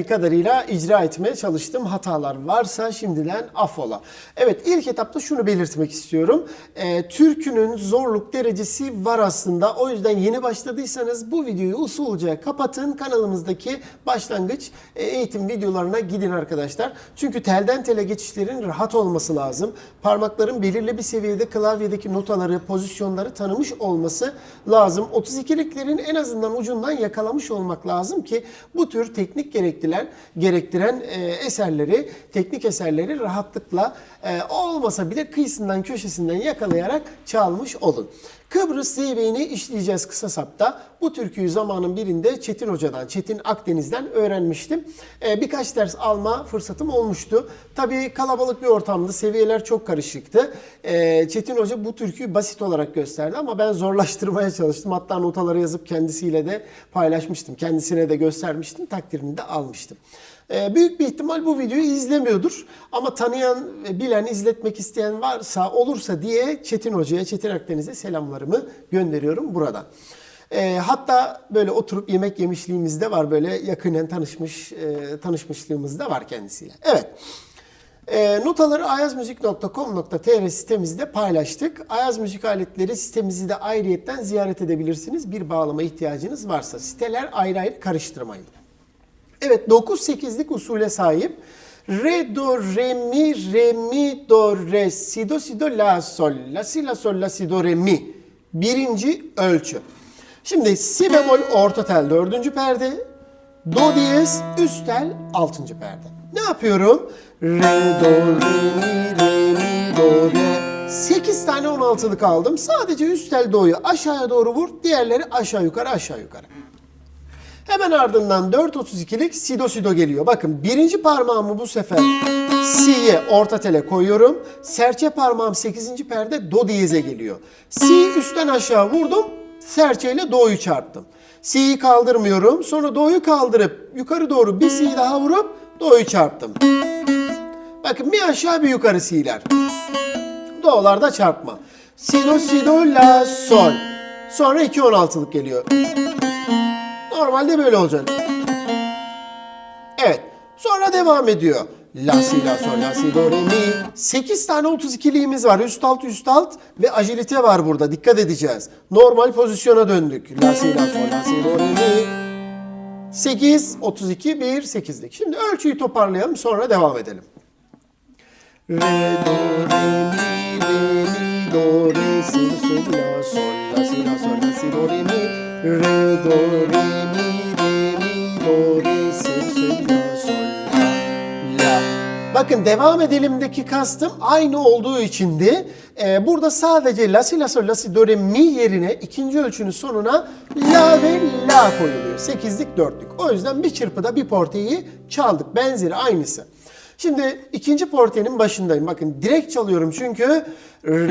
Geldiği kadarıyla icra etmeye çalıştım. Hatalar varsa şimdiden affola. Evet ilk etapta şunu belirtmek istiyorum. Ee, türkünün zorluk derecesi var aslında. O yüzden yeni başladıysanız bu videoyu usulca kapatın. Kanalımızdaki başlangıç e, eğitim videolarına gidin arkadaşlar. Çünkü telden tele geçişlerin rahat olması lazım. Parmakların belirli bir seviyede klavyedeki notaları, pozisyonları tanımış olması lazım. 32'liklerin en azından ucundan yakalamış olmak lazım ki bu tür teknik gerektiren gerektiren e, eserleri, teknik eserleri rahatlıkla e, olmasa bile kıyısından köşesinden yakalayarak çalmış olun. Kıbrıs Zeybeğini işleyeceğiz kısa sapta. Bu türküyü zamanın birinde Çetin Hoca'dan, Çetin Akdeniz'den öğrenmiştim. Ee, birkaç ders alma fırsatım olmuştu. Tabii kalabalık bir ortamdı, seviyeler çok karışıktı. Ee, Çetin Hoca bu türküyü basit olarak gösterdi ama ben zorlaştırmaya çalıştım. Hatta notaları yazıp kendisiyle de paylaşmıştım. Kendisine de göstermiştim, takdirini de almıştım. Ee, büyük bir ihtimal bu videoyu izlemiyordur. Ama tanıyan, bilen, izletmek isteyen varsa, olursa diye Çetin Hoca'ya, Çetin Akdeniz'e selamlarımı gönderiyorum buradan. Ee, hatta böyle oturup yemek yemişliğimiz de var. Böyle yakinen tanışmış, e, tanışmışlığımız da var kendisiyle. Evet. E, notaları ayazmuzik.com.tr sitemizde paylaştık. Ayaz Müzik aletleri sitemizi de ayrıyetten ziyaret edebilirsiniz. Bir bağlama ihtiyacınız varsa. Siteler ayrı ayrı karıştırmayın. Evet 9-8'lik usule sahip. Re, do, re, mi, re, mi, do, re, si, do, si, do, la, sol, la, si, la, sol, la, si, do, re, mi. Birinci ölçü. Şimdi si bemol orta tel dördüncü perde, do diyez üst tel altıncı perde. Ne yapıyorum? Re, do, re, mi, re, mi, do, re. 8 tane 16'lık aldım. Sadece üst tel do'yu aşağıya doğru vur. Diğerleri aşağı yukarı aşağı yukarı. Hemen ardından 4.32'lik si do si do geliyor. Bakın birinci parmağımı bu sefer si'ye orta tele koyuyorum. Serçe parmağım 8. perde do diyeze geliyor. Si üstten aşağı vurdum. Serçe ile do'yu çarptım. Si'yi kaldırmıyorum. Sonra do'yu kaldırıp yukarı doğru bir si daha vurup do'yu çarptım. Bakın bir aşağı bir yukarı si'ler. Do'larda çarpma. Si do si do la sol. Sonra 2.16'lık geliyor. Normalde böyle olacak. Evet. Sonra devam ediyor. La si la sol la si do re mi. 8 tane 32'liğimiz var. Üst alt üst alt ve agilite var burada. Dikkat edeceğiz. Normal pozisyona döndük. La si la sol la si do re mi. 8 32 1 8'lik. Şimdi ölçüyü toparlayalım sonra devam edelim. Re do re mi re mi do re si sol la sol la si la sol la si do re mi re do re mi do si sol la sol la. Bakın devam edelimdeki kastım aynı olduğu içindi. Ee, burada sadece la si la sol la si do re mi yerine ikinci ölçünün sonuna la ve la koyuluyor. Sekizlik dörtlük. O yüzden bir çırpıda bir porteyi çaldık. Benzeri aynısı. Şimdi ikinci portenin başındayım. Bakın direkt çalıyorum çünkü re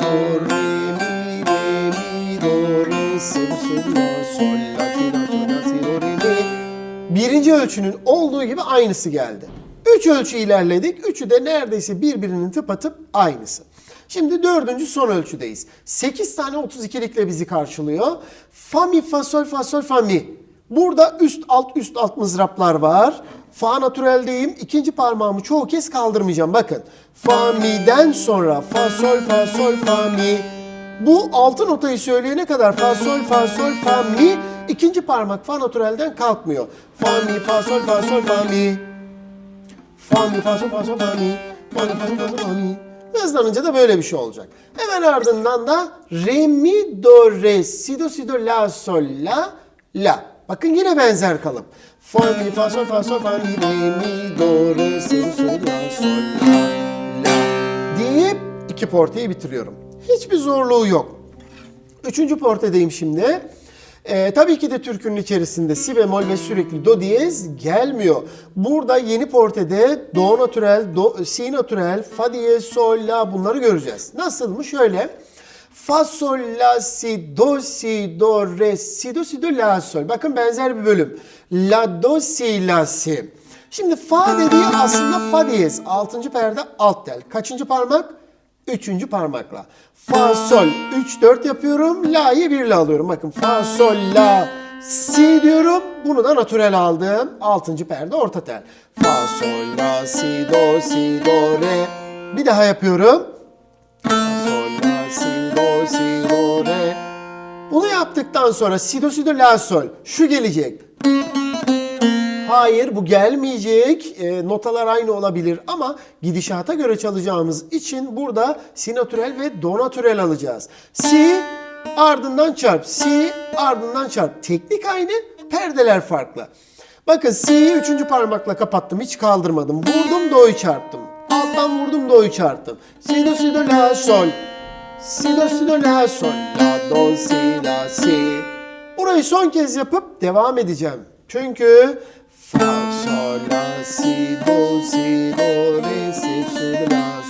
do re mi re mi do re si sol la sol la si la Birinci ölçünün olduğu gibi aynısı geldi. Üç ölçü ilerledik. Üçü de neredeyse birbirinin tıpatıp aynısı. Şimdi dördüncü son ölçüdeyiz. 8 tane 32'likle bizi karşılıyor. Fa mi fa sol fa sol fa mi. Burada üst alt üst alt mızraplar var. Fa natüreldeyim. İkinci parmağımı çoğu kez kaldırmayacağım. Bakın. Fa mi'den sonra fa sol fa sol fa mi. Bu altı notayı söyleyene kadar fa sol fa sol fa mi. İkinci parmak fa natürelden kalkmıyor. Fa mi fa sol fa sol fa mi. Fa mi fa sol fa sol fa mi. Fa mi fa sol fa sol fa mi. Hızlanınca da böyle bir şey olacak. Hemen ardından da re mi do re si do si do la sol la la. Bakın yine benzer kalıp. Fa mi fa sol fa sol fa mi re mi do re si do si do la sol la la deyip iki porteyi bitiriyorum. Hiçbir zorluğu yok. Üçüncü portedeyim şimdi. Ee, tabii ki de türkünün içerisinde si bemol ve sürekli do diyez gelmiyor. Burada yeni portede do natürel, do, si natürel, fa diyez, sol, la bunları göreceğiz. Nasıl mı? Şöyle. Fa, sol, la, si, do, si, do, re, si, do, si, do, la, sol. Bakın benzer bir bölüm. La, do, si, la, si. Şimdi fa dediği aslında fa diyez. Altıncı perde alt tel. Kaçıncı parmak? Üçüncü parmakla. Fa, sol, 3, 4 yapıyorum. La'yı 1 ile alıyorum. Bakın fa, sol, la, Si diyorum. Bunu da natürel aldım. Altıncı perde orta tel. Fa, sol, la, si, do, si, do, re. Bir daha yapıyorum. Fa, sol, la, si, do, si, do, re. Bunu yaptıktan sonra si, do, si, do, la, sol. Şu gelecek. Hayır bu gelmeyecek. E, notalar aynı olabilir ama gidişata göre çalacağımız için burada si natürel ve do natürel alacağız. Si ardından çarp, si ardından çarp. Teknik aynı, perdeler farklı. Bakın si'yi üçüncü parmakla kapattım, hiç kaldırmadım. Vurdum, do'yu çarptım. Alttan vurdum, do'yu çarptım. Si, do, si, do, la, sol. Si, do, si, do, la, sol. La, do, si, la, si. Burayı son kez yapıp devam edeceğim. Çünkü fa, sol, la, si, do, si, la,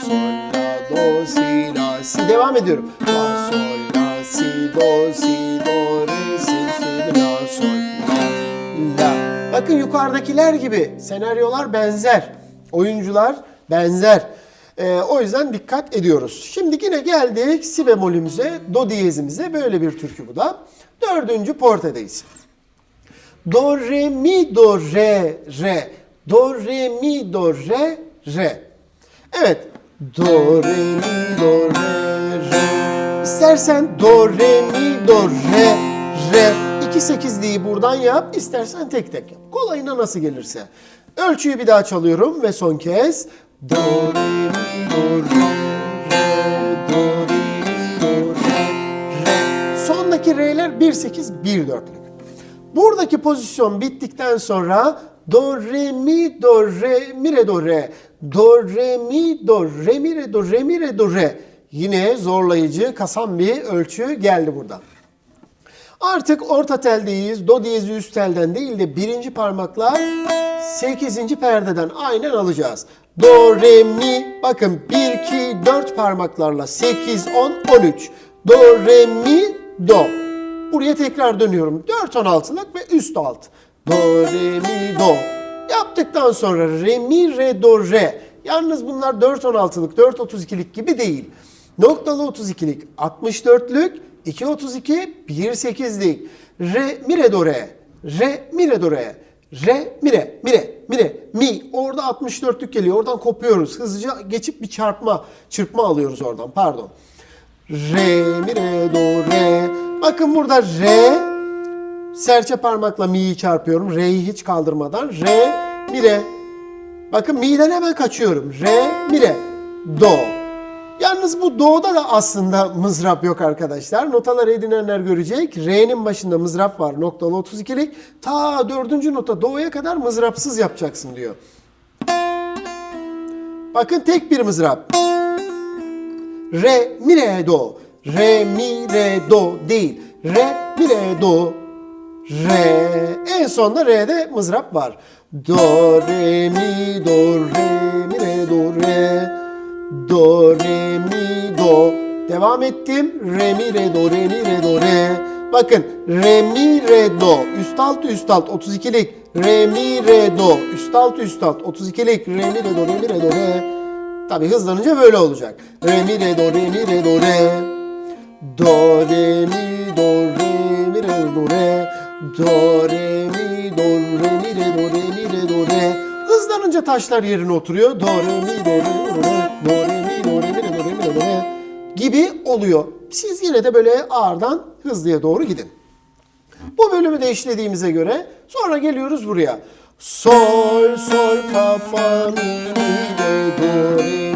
sol. Devam ediyorum. Fa, sol, la, si, do, si, do, re, si, do, la, sol, la. Bakın yukarıdakiler gibi senaryolar benzer. Oyuncular benzer. Ee, o yüzden dikkat ediyoruz. Şimdi yine geldik si bemolümüze, do diyezimize. Böyle bir türkü bu da. Dördüncü portadayız. Do, re, mi, do, re, re. Do, re, mi, do, re, re. Evet. Do, re, mi, do, re, re. İstersen do, re, mi, do, re, re. İki sekizliği buradan yap. İstersen tek tek yap. Kolayına nasıl gelirse. Ölçüyü bir daha çalıyorum ve son kez. Do, re, mi, do, re, re. Do, re, mi, do, re, re. Sondaki re'ler 1, 8, 1, 4'lük. Buradaki pozisyon bittikten sonra do re mi do re mi re do re do re mi do re mi re do re mi re do re yine zorlayıcı kasan bir ölçü geldi burada. Artık orta teldeyiz. Do diyezi üst telden değil de birinci parmakla 8. perdeden aynen alacağız. Do, re, mi. Bakın 1, 2, 4 parmaklarla 8, 10, 13. Do, re, mi, do. Buraya tekrar dönüyorum. 4 16'lık ve üst alt. Do, re, mi, do. Yaptıktan sonra re, mi, re, do, re. Yalnız bunlar 4 16'lık, 4 32'lik gibi değil. Noktalı 32'lik 64'lük, 2 32, 1 8'lik. Re, mi, re, do, re. Re, mi, re, do, re. Re, mi, re, mi, re, mi, re, mi. Orada 64'lük geliyor. Oradan kopuyoruz. Hızlıca geçip bir çarpma, çırpma alıyoruz oradan. Pardon. Re, mi, re, do, re. Bakın burada re, serçe parmakla mi'yi çarpıyorum. Re'yi hiç kaldırmadan. Re, mi, re. Bakın mi'den hemen kaçıyorum. Re, mi, re, do. Yalnız bu do'da da aslında mızrap yok arkadaşlar. Notaları edinenler görecek. Re'nin başında mızrap var noktalı 32'lik. Ta dördüncü nota do'ya kadar mızrapsız yapacaksın diyor. Bakın tek bir mızrap. Re, mi, re, do. Re, mi, re, do değil. Re, mi, re, do. Re. En sonda re'de mızrap var. Do, re, mi, do, re, mi, re, do, re. Do, re, mi, do. Devam ettim. Re, mi, re, do, re, mi, re, do, re. Bakın. Re, mi, re, do. Üst alt, üst alt. 32'lik. Re, mi, re, do. Üst alt, üst alt. 32'lik. Re, mi, re, do, re, mi, re, do, re. Tabi hızlanınca böyle olacak. Re, mi, re, do, re, mi, re, do, re. Do, re, mi, do, re, mi, re, do, re. Do, re, mi, do, re, mi, re, do, re, mi, re, do, re. Hızlanınca taşlar yerine oturuyor. Do, re, mi, do, re, do, re. Do, re, mi, do, re, mi, re, do, re, mi, re, do, re. Gibi oluyor. Siz yine de böyle ağırdan hızlıya doğru gidin. Bu bölümü de işlediğimize göre sonra geliyoruz buraya. Sol, sol, fa, fa, mi, mi, re, do, re,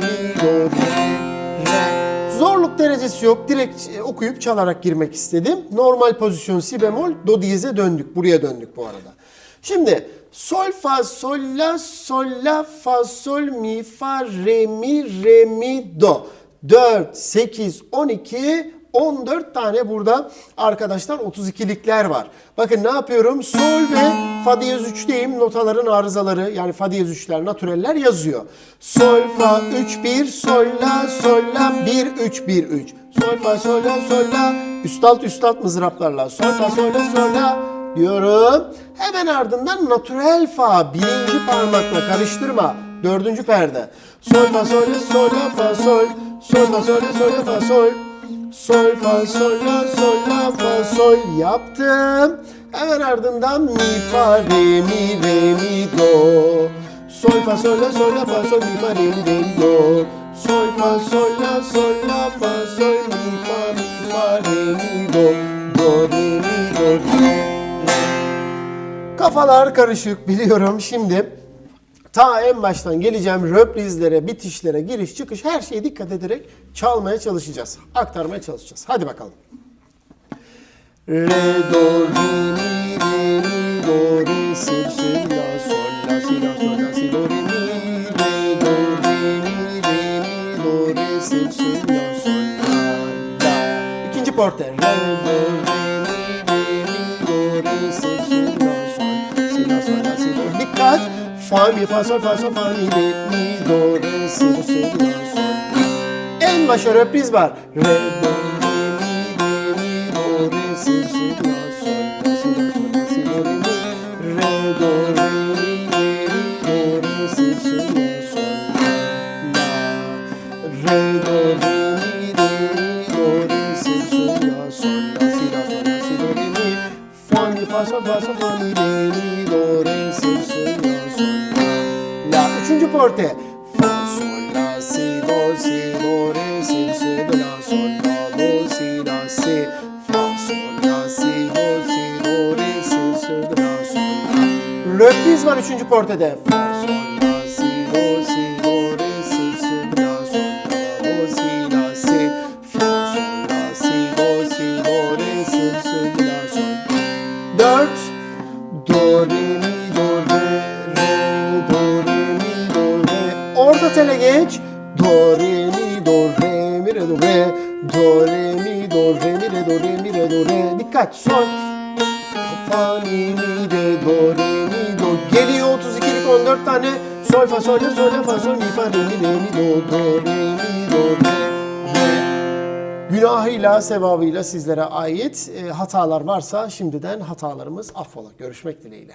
Derecesi yok. Direkt e, okuyup çalarak girmek istedim. Normal pozisyon si bemol, do diyeze döndük. Buraya döndük bu arada. Şimdi sol, fa, sol, la, sol, la, fa, sol, mi, fa, re, mi, re, mi, do. 4, 8, 12, 14 tane burada arkadaşlar 32'likler var. Bakın ne yapıyorum? Sol ve fa diyez 3'teyim. Notaların arızaları yani fa diyez 3'ler, natüreller yazıyor. Sol, fa, 3, 1, sol, la, sol, la, 1, 3, 1, 3. Sol, fa, sol, la, sol, la. Üst alt, üst alt mızraplarla. Sol, fa, sol, la, sol, la diyorum. Hemen ardından natürel fa birinci parmakla karıştırma. Dördüncü perde. Sol, fa, sol, la, sol, la, fa, sol. Sol, fa, sol, la, sol, la, fa, sol. Sol, fa, sol, la, sol, la, fa, sol yaptım. Hemen ardından mi fa re mi re mi do. Sol fa sol la sol la fa sol mi fa re mi re mi do. Sol fa sol la sol la fa sol mi fa mi fa re mi do. Do re mi do re. Kafalar karışık biliyorum şimdi. Ta en baştan geleceğim röprizlere, bitişlere, giriş çıkış her şeye dikkat ederek çalmaya çalışacağız. Aktarmaya çalışacağız. Hadi bakalım. Re, do, re, mi, re, mi, do, re, si, si, la, sol, la, si, la, sol, la, si, do, re, mi, re, do, re, mi, re, mi, do, re, si, si, la, sol, la, la. İkinci porte. Re, do, re, mi, re, mi, do, re, si, si, la, sol, si, la, sol, la, si, do. Dikkat. Fa, mi, fa, sol, fa, sol, fa, mi, re, mi, do, re, si, si, la, sol. En başa röpriz var. Re, do, re, Fa, sol, fa, sol, mi, re, do, re, si, si, la, sol, la. Üçüncü porte. Fa, sol, la, si, do, si, do, re, si, do, la, sol, la, do, si, la, si. Fa, sol, la, si, do, si, do, re, si, do, la, sol, la. Röpriz var üçüncü portede. Fa, kaç? Sol fa mi mi de. Do re mi do geliyor 32'lik 14 tane. Sol fa sol la sol la fa sol mi fa do mi re mi do do re mi do re Günahıyla, sevabıyla sizlere ait e, hatalar varsa şimdiden hatalarımız affola. Görüşmek dileğiyle.